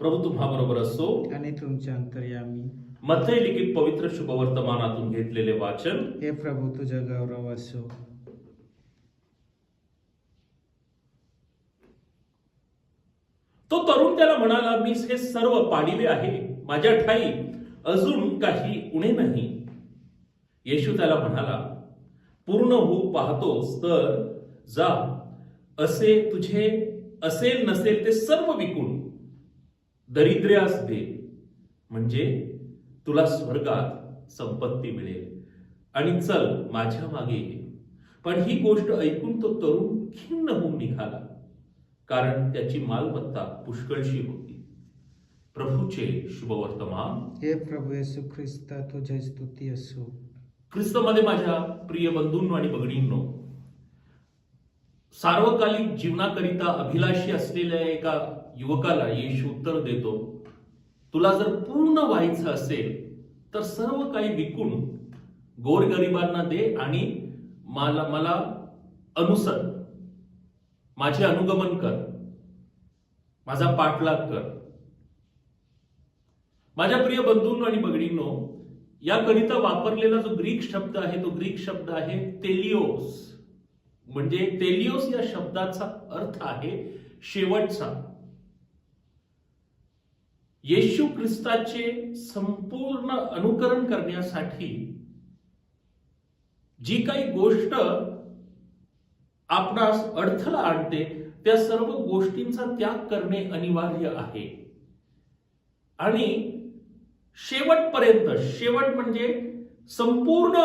प्रभू तुम्हाबरोबर असो. आणि तुमच्या अंतर्यामी. मध्ये लिखित पवित्र शुभवर्तमानातून घेतलेले वाचन. हे प्रभू तुझा गौरव असो. तो तरुण त्याला म्हणाला मी हे सर्व पाडिले आहे. माझ्या ठाई अजून काही उणे नाही. येशू त्याला म्हणाला पूर्ण होऊ पाहतोस तर जा. असे तुझे असेल नसेल ते सर्व विकून दरिद्र्यास दे म्हणजे तुला स्वर्गात संपत्ती मिळेल. आणि चल माझ्या मागे ये. पण ही गोष्ट ऐकून तो तरुण खिन्न होऊन निघाला. कारण त्याची मालमत्ता पुष्कळशी होती. प्रभूचे शुभवर्तमान. हे प्रभू येशू ख्रिस्त तुझ्या स्तुती असो. ख्रिस्तमध्ये माझ्या प्रिय बंधूंनो आणि भगिनींनो सार्वकालिक जीवनाकरिता अभिलाषी असलेल्या एका युवकाला येशू उत्तर देतो तुला जर पूर्ण व्हायचं असेल तर सर्व काही विकून गोरगरिबांना दे आणि मला मला अनुसर. माझे अनुगमन कर. माझा पाठलाग कर. माझ्या प्रिय बंधूंनो आणि भगिनींनो याकरिता वापरलेला जो ग्रीक शब्द आहे तो ग्रीक शब्द आहे तेलिओस. म्हणजे तेलिओस या शब्दाचा अर्थ आहे शेवटचा. येशू ख्रिस्ताचे संपूर्ण अनुकरण करण्यासाठी जी काही गोष्ट आपणास अडथळा आणते त्या सर्व गोष्टींचा त्याग करणे अनिवार्य आहे. आणि शेवटपर्यंत शेवट म्हणजे संपूर्ण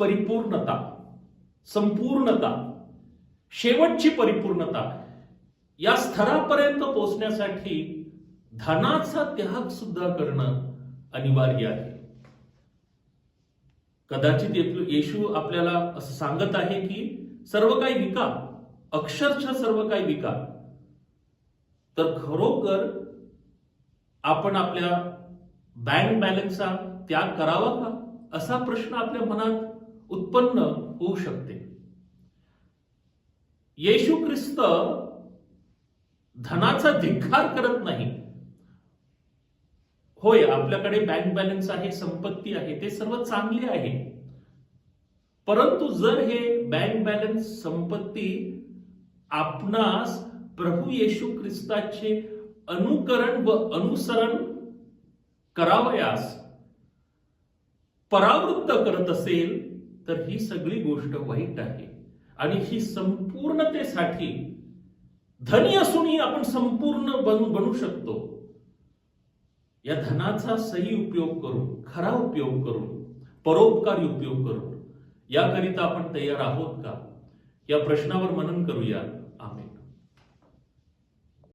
परिपूर्णता संपूर्णता शेवटची परिपूर्णता या स्तरापर्यंत पोहोचण्यासाठी धनाचा त्याग सुद्धा करणं अनिवार्य आहे. कदाचित येशू आपल्याला असं सांगत आहे की सर्व काही विका अक्षरशः सर्व काही विका. तर खरोखर आपण आपल्या बँक बॅलन्सचा त्याग करावा का? असा प्रश्न आपल्या मनात उत्पन्न होऊ शकते. येशू ख्रिस्त धनाचा धिक्कार करत नाही. होय आपल्याकडे बँक बॅलन्स आहे संपत्ती आहे ते सर्व चांगले आहे. परंतु जर हे बँक बॅलन्स संपत्ती आपणास प्रभू येशू ख्रिस्ताचे अनुकरण व अनुसरण करावयास परावृत्त करत असेल तर ही सगळी गोष्ट वाईट आहे. आणि ही संपूर्णतेसाठी धनी असूनही आपण संपूर्ण बनू बनू शकतो. या धनाचा सही उपयोग करून खरा उपयोग करून परोपकारी उपयोग करून याकरिता आपण तयार आहोत का? या प्रश्नावर मनन करूया. आम्ही